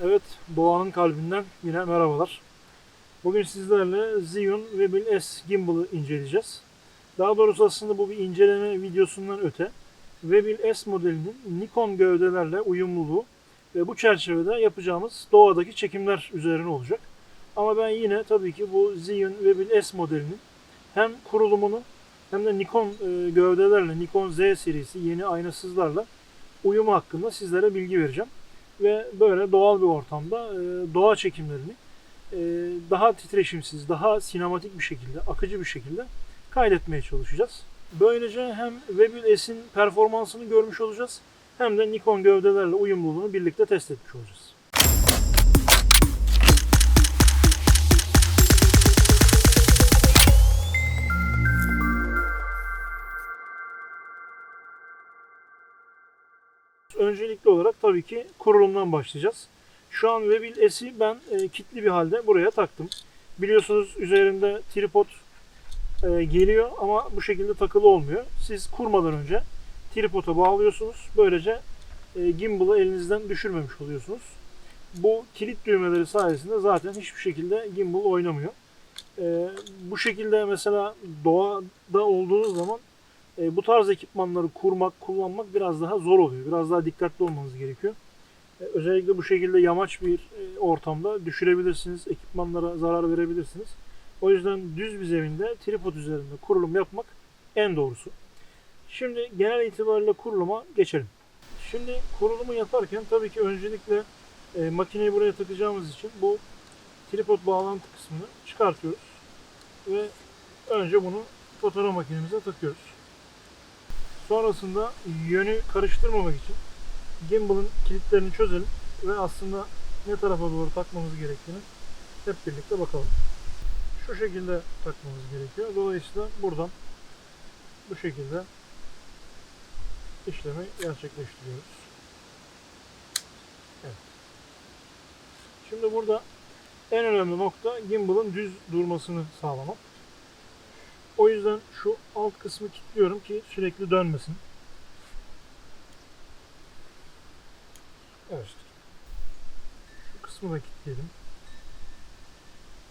Evet, Doğanın kalbinden yine merhabalar. Bugün sizlerle Zhiyun Webil S Gimbal'ı inceleyeceğiz. Daha doğrusu aslında bu bir inceleme videosundan öte Webil S modelinin Nikon gövdelerle uyumluluğu ve bu çerçevede yapacağımız doğadaki çekimler üzerine olacak. Ama ben yine tabii ki bu Zhiyun Webil S modelinin hem kurulumunu hem de Nikon e, gövdelerle, Nikon Z serisi yeni aynasızlarla uyumu hakkında sizlere bilgi vereceğim ve böyle doğal bir ortamda e, doğa çekimlerini e, daha titreşimsiz, daha sinematik bir şekilde, akıcı bir şekilde kaydetmeye çalışacağız. Böylece hem Webil S'in performansını görmüş olacağız hem de Nikon gövdelerle uyumluluğunu birlikte test etmiş olacağız. Öncelikli olarak tabii ki kurulumdan başlayacağız. Şu an Webil S'i ben e, kilitli bir halde buraya taktım. Biliyorsunuz üzerinde tripod e, geliyor ama bu şekilde takılı olmuyor. Siz kurmadan önce tripoda bağlıyorsunuz. Böylece e, gimbal'ı elinizden düşürmemiş oluyorsunuz. Bu kilit düğmeleri sayesinde zaten hiçbir şekilde gimbal oynamıyor. E, bu şekilde mesela doğada olduğunuz zaman e, bu tarz ekipmanları kurmak, kullanmak biraz daha zor oluyor. Biraz daha dikkatli olmanız gerekiyor. E, özellikle bu şekilde yamaç bir e, ortamda düşürebilirsiniz, ekipmanlara zarar verebilirsiniz. O yüzden düz bir zeminde tripod üzerinde kurulum yapmak en doğrusu. Şimdi genel itibariyle kuruluma geçelim. Şimdi kurulumu yaparken tabii ki öncelikle e, makineyi buraya takacağımız için bu tripod bağlantı kısmını çıkartıyoruz. Ve önce bunu fotoğraf makinemize takıyoruz. Sonrasında yönü karıştırmamak için gimbal'ın kilitlerini çözelim ve aslında ne tarafa doğru takmamız gerektiğini hep birlikte bakalım. Şu şekilde takmamız gerekiyor. Dolayısıyla buradan bu şekilde işlemi gerçekleştiriyoruz. Evet. Şimdi burada en önemli nokta gimbal'ın düz durmasını sağlamak. O yüzden şu alt kısmı kilitliyorum ki sürekli dönmesin. Evet. Şu kısmı da kilitleyelim.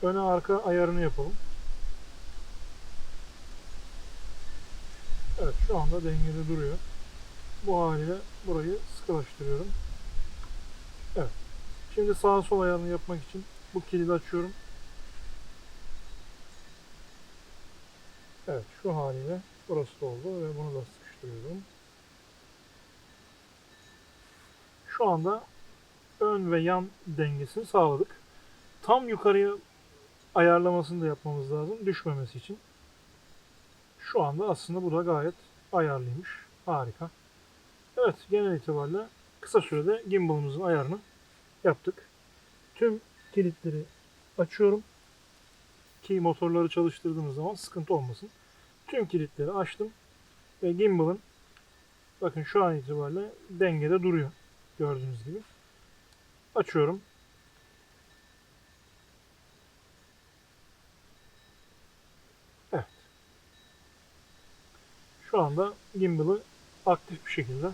Öne arka ayarını yapalım. Evet şu anda dengede duruyor. Bu haliyle burayı sıkılaştırıyorum. Evet. Şimdi sağ sol ayarını yapmak için bu kilidi açıyorum. Evet şu haliyle burası oldu ve bunu da sıkıştırıyorum. Şu anda ön ve yan dengesini sağladık. Tam yukarıya ayarlamasını da yapmamız lazım düşmemesi için. Şu anda aslında bu da gayet ayarlıymış. Harika. Evet genel itibariyle kısa sürede gimbal'ımızın ayarını yaptık. Tüm kilitleri açıyorum ki motorları çalıştırdığımız zaman sıkıntı olmasın. Tüm kilitleri açtım ve gimbal'ın bakın şu an itibariyle dengede duruyor. Gördüğünüz gibi. Açıyorum. Evet. Şu anda gimbal'ı aktif bir şekilde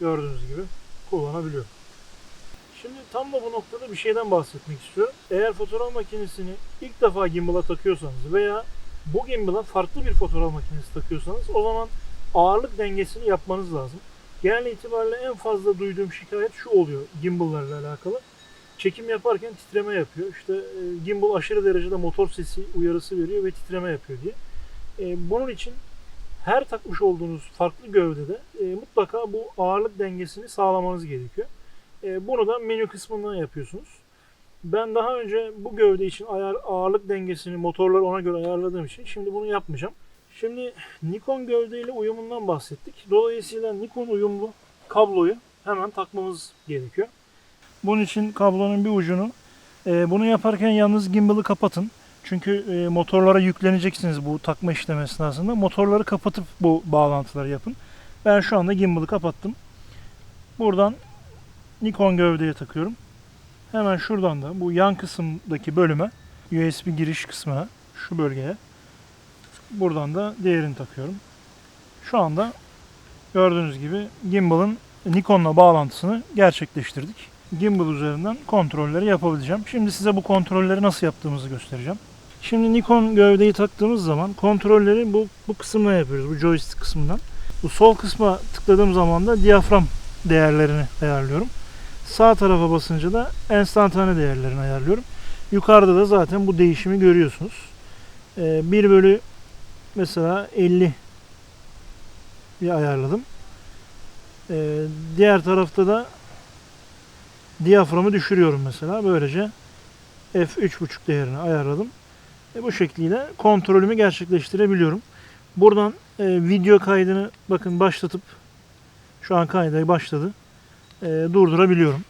gördüğünüz gibi kullanabiliyorum. Şimdi tam da bu noktada bir şeyden bahsetmek istiyorum. Eğer fotoğraf makinesini ilk defa gimbal'a takıyorsanız veya bu gimbal'a farklı bir fotoğraf makinesi takıyorsanız o zaman ağırlık dengesini yapmanız lazım. Genel itibariyle en fazla duyduğum şikayet şu oluyor gimbal'larla alakalı. Çekim yaparken titreme yapıyor. İşte e, gimbal aşırı derecede motor sesi uyarısı veriyor ve titreme yapıyor diye. E, bunun için her takmış olduğunuz farklı gövdede e, mutlaka bu ağırlık dengesini sağlamanız gerekiyor. E, bunu da menü kısmından yapıyorsunuz. Ben daha önce bu gövde için ayar ağırlık dengesini motorları ona göre ayarladığım için şimdi bunu yapmayacağım. Şimdi Nikon gövdeyle uyumundan bahsettik. Dolayısıyla Nikon uyumlu kabloyu hemen takmamız gerekiyor. Bunun için kablonun bir ucunu e, bunu yaparken yalnız gimbal'ı kapatın. Çünkü e, motorlara yükleneceksiniz bu takma işlemi esnasında. Motorları kapatıp bu bağlantıları yapın. Ben şu anda gimbal'ı kapattım. Buradan Nikon gövdeye takıyorum. Hemen şuradan da bu yan kısımdaki bölüme USB giriş kısmına şu bölgeye buradan da diğerini takıyorum. Şu anda gördüğünüz gibi gimbal'ın Nikon'la bağlantısını gerçekleştirdik. gimbal üzerinden kontrolleri yapabileceğim. Şimdi size bu kontrolleri nasıl yaptığımızı göstereceğim. Şimdi Nikon gövdeyi taktığımız zaman kontrolleri bu, bu kısımdan yapıyoruz. Bu joystick kısmından. Bu sol kısma tıkladığım zaman da diyafram değerlerini ayarlıyorum. Sağ tarafa basınca da enstantane değerlerini ayarlıyorum. Yukarıda da zaten bu değişimi görüyorsunuz. Ee, 1 bölü mesela 50 bir ayarladım. Ee, diğer tarafta da diyaframı düşürüyorum mesela. Böylece f3.5 değerini ayarladım. E, bu şekliyle kontrolümü gerçekleştirebiliyorum. Buradan e, video kaydını bakın başlatıp şu an kayda başladı. E, durdurabiliyorum.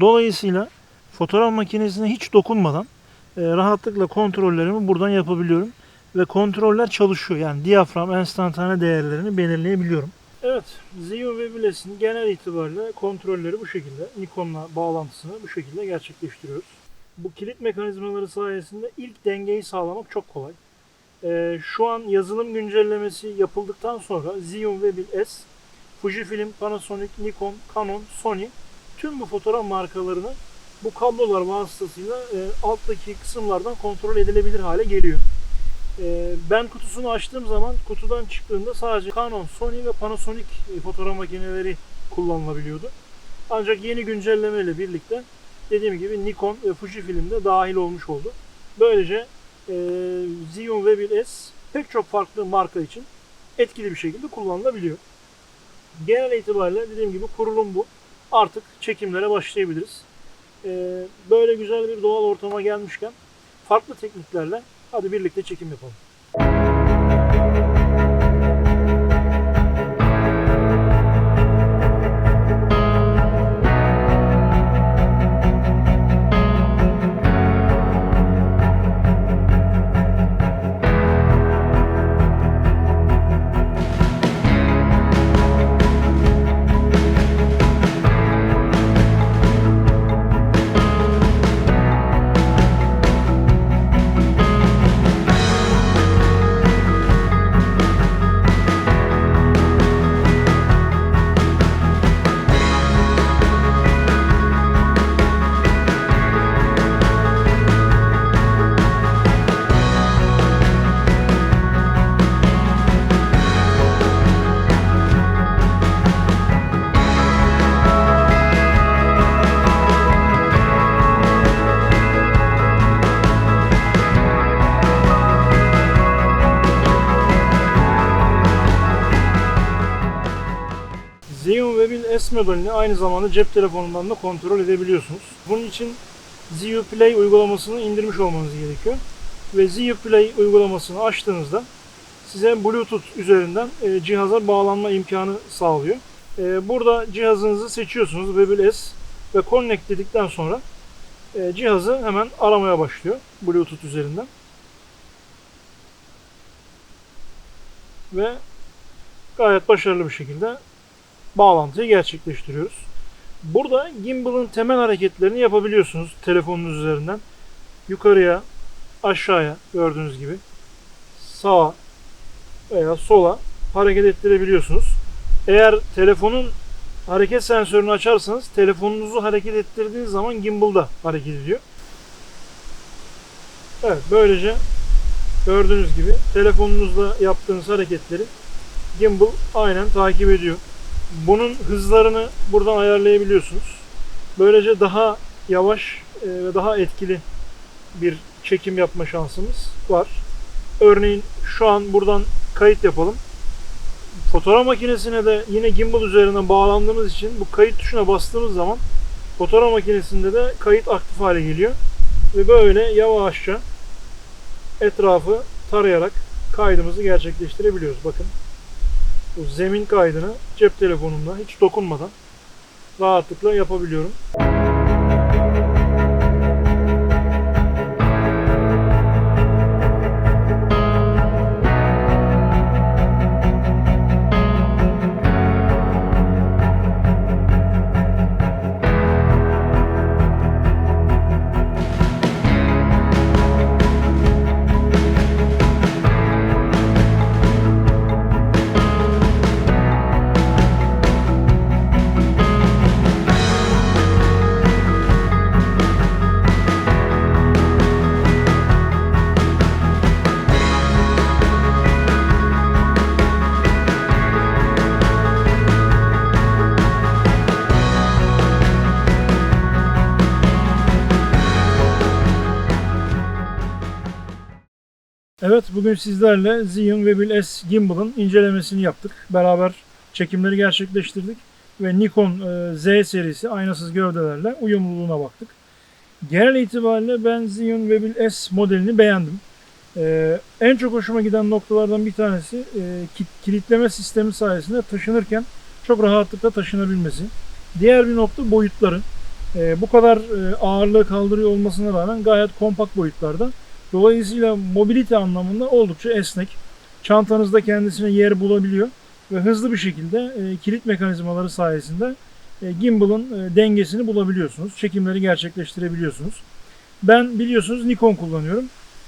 Dolayısıyla fotoğraf makinesine hiç dokunmadan e, rahatlıkla kontrollerimi buradan yapabiliyorum. Ve kontroller çalışıyor. Yani diyafram, enstantane değerlerini belirleyebiliyorum. Evet, Zhiyun ve Biles'in genel itibariyle kontrolleri bu şekilde. Nikon'la bağlantısını bu şekilde gerçekleştiriyoruz. Bu kilit mekanizmaları sayesinde ilk dengeyi sağlamak çok kolay. Ee, şu an yazılım güncellemesi yapıldıktan sonra Zhiyun ve Bil S, Fujifilm, Panasonic, Nikon, Canon, Sony tüm bu fotoğraf markalarını bu kablolar vasıtasıyla e, alttaki kısımlardan kontrol edilebilir hale geliyor. E, ben kutusunu açtığım zaman kutudan çıktığında sadece Canon, Sony ve Panasonic e, fotoğraf makineleri kullanılabiliyordu. Ancak yeni güncelleme ile birlikte dediğim gibi Nikon ve Fujifilm de dahil olmuş oldu. Böylece e, Xeon Webil S pek çok farklı marka için etkili bir şekilde kullanılabiliyor. Genel itibariyle dediğim gibi kurulum bu. Artık çekimlere başlayabiliriz. E, böyle güzel bir doğal ortama gelmişken farklı tekniklerle hadi birlikte çekim yapalım. S modelini aynı zamanda cep telefonundan da kontrol edebiliyorsunuz. Bunun için Zio Play uygulamasını indirmiş olmanız gerekiyor. Ve Zio Play uygulamasını açtığınızda size Bluetooth üzerinden e, cihaza bağlanma imkanı sağlıyor. E, burada cihazınızı seçiyorsunuz Webil S ve Connect dedikten sonra e, cihazı hemen aramaya başlıyor Bluetooth üzerinden. Ve gayet başarılı bir şekilde bağlantıyı gerçekleştiriyoruz. Burada gimbal'ın temel hareketlerini yapabiliyorsunuz telefonunuz üzerinden. Yukarıya, aşağıya gördüğünüz gibi sağa veya sola hareket ettirebiliyorsunuz. Eğer telefonun hareket sensörünü açarsanız telefonunuzu hareket ettirdiğiniz zaman gimbal da hareket ediyor. Evet böylece gördüğünüz gibi telefonunuzla yaptığınız hareketleri gimbal aynen takip ediyor. Bunun hızlarını buradan ayarlayabiliyorsunuz. Böylece daha yavaş e, ve daha etkili bir çekim yapma şansımız var. Örneğin şu an buradan kayıt yapalım. Fotoğraf makinesine de yine gimbal üzerinden bağlandığımız için bu kayıt tuşuna bastığımız zaman fotoğraf makinesinde de kayıt aktif hale geliyor. Ve böyle yavaşça etrafı tarayarak kaydımızı gerçekleştirebiliyoruz. Bakın bu zemin kaydını cep telefonumla hiç dokunmadan rahatlıkla yapabiliyorum. Evet bugün sizlerle Xeon Webil S Gimbal'ın incelemesini yaptık. Beraber çekimleri gerçekleştirdik ve Nikon e, Z serisi aynasız gövdelerle uyumluluğuna baktık. Genel itibariyle ben Xeon Webil S modelini beğendim. E, en çok hoşuma giden noktalardan bir tanesi e, kilitleme sistemi sayesinde taşınırken çok rahatlıkla taşınabilmesi. Diğer bir nokta boyutları. E, bu kadar e, ağırlığı kaldırıyor olmasına rağmen gayet kompakt boyutlarda. Dolayısıyla mobilite anlamında oldukça esnek. Çantanızda kendisine yer bulabiliyor ve hızlı bir şekilde e, kilit mekanizmaları sayesinde e, gimbal'ın e, dengesini bulabiliyorsunuz. Çekimleri gerçekleştirebiliyorsunuz. Ben biliyorsunuz Nikon kullanıyorum.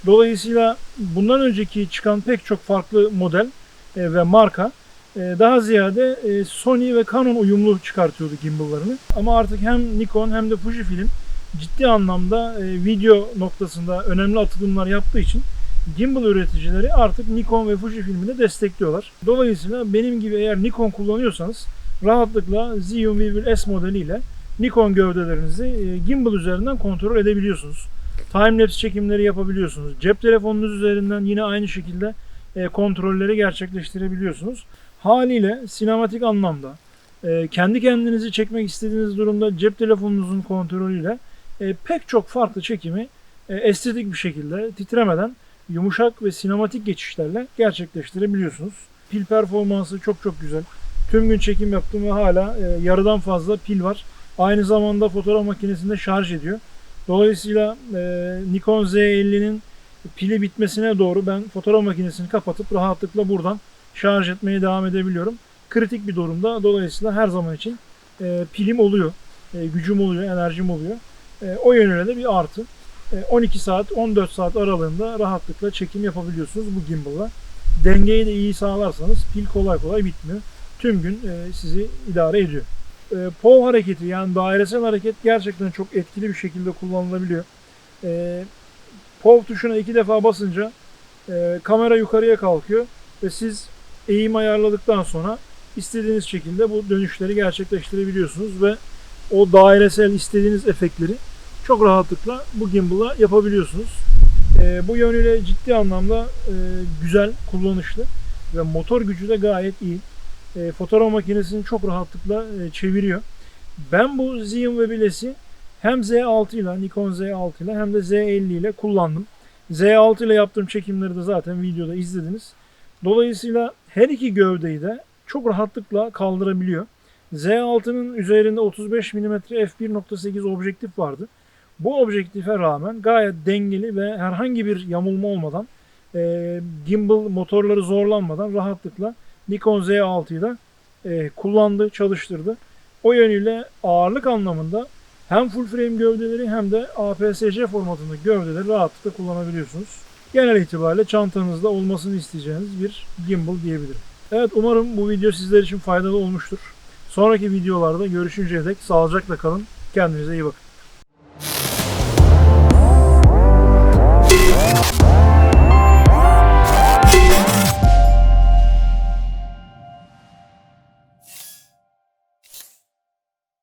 Dolayısıyla bundan önceki çıkan pek çok farklı model e, ve marka e, daha ziyade e, Sony ve Canon uyumlu çıkartıyordu gimbal'larını. Ama artık hem Nikon hem de Fujifilm ciddi anlamda e, video noktasında önemli atılımlar yaptığı için gimbal üreticileri artık Nikon ve Fujifilm'i de destekliyorlar. Dolayısıyla benim gibi eğer Nikon kullanıyorsanız rahatlıkla Xeon Weaver S modeliyle Nikon gövdelerinizi e, gimbal üzerinden kontrol edebiliyorsunuz. Timelapse çekimleri yapabiliyorsunuz. Cep telefonunuz üzerinden yine aynı şekilde e, kontrolleri gerçekleştirebiliyorsunuz. Haliyle sinematik anlamda kendi kendinizi çekmek istediğiniz durumda cep telefonunuzun kontrolüyle e, pek çok farklı çekimi e, estetik bir şekilde titremeden yumuşak ve sinematik geçişlerle gerçekleştirebiliyorsunuz. Pil performansı çok çok güzel. Tüm gün çekim yaptım ve hala e, yarıdan fazla pil var. Aynı zamanda fotoğraf makinesinde şarj ediyor. Dolayısıyla Nikon Z50'nin pili bitmesine doğru ben fotoğraf makinesini kapatıp rahatlıkla buradan şarj etmeye devam edebiliyorum. Kritik bir durumda dolayısıyla her zaman için pilim oluyor, gücüm oluyor, enerjim oluyor. E, o yönüyle de bir artı. E, 12 saat, 14 saat aralığında rahatlıkla çekim yapabiliyorsunuz bu gimbal'la. Dengeyi de iyi sağlarsanız pil kolay kolay bitmiyor. Tüm gün e, sizi idare ediyor. E, POV hareketi yani dairesel hareket gerçekten çok etkili bir şekilde kullanılabiliyor. E, POV tuşuna iki defa basınca e, kamera yukarıya kalkıyor ve siz eğim ayarladıktan sonra istediğiniz şekilde bu dönüşleri gerçekleştirebiliyorsunuz ve o dairesel istediğiniz efektleri çok rahatlıkla bu gimbal'la yapabiliyorsunuz. E, bu yönüyle ciddi anlamda e, güzel, kullanışlı ve motor gücü de gayet iyi. E, fotoğraf makinesini çok rahatlıkla e, çeviriyor. Ben bu Xeon ve Biles'i hem Z6 ile Nikon Z6 ile hem de Z50 ile kullandım. Z6 ile yaptığım çekimleri de zaten videoda izlediniz. Dolayısıyla her iki gövdeyi de çok rahatlıkla kaldırabiliyor. Z6'nın üzerinde 35 mm f1.8 objektif vardı. Bu objektife rağmen gayet dengeli ve herhangi bir yamulma olmadan e, gimbal motorları zorlanmadan rahatlıkla Nikon Z6'yı da e, kullandı, çalıştırdı. O yönüyle ağırlık anlamında hem full frame gövdeleri hem de APS-C formatındaki gövdeleri rahatlıkla kullanabiliyorsunuz. Genel itibariyle çantanızda olmasını isteyeceğiniz bir gimbal diyebilirim. Evet umarım bu video sizler için faydalı olmuştur. Sonraki videolarda görüşünceye dek sağlıcakla kalın. Kendinize iyi bakın.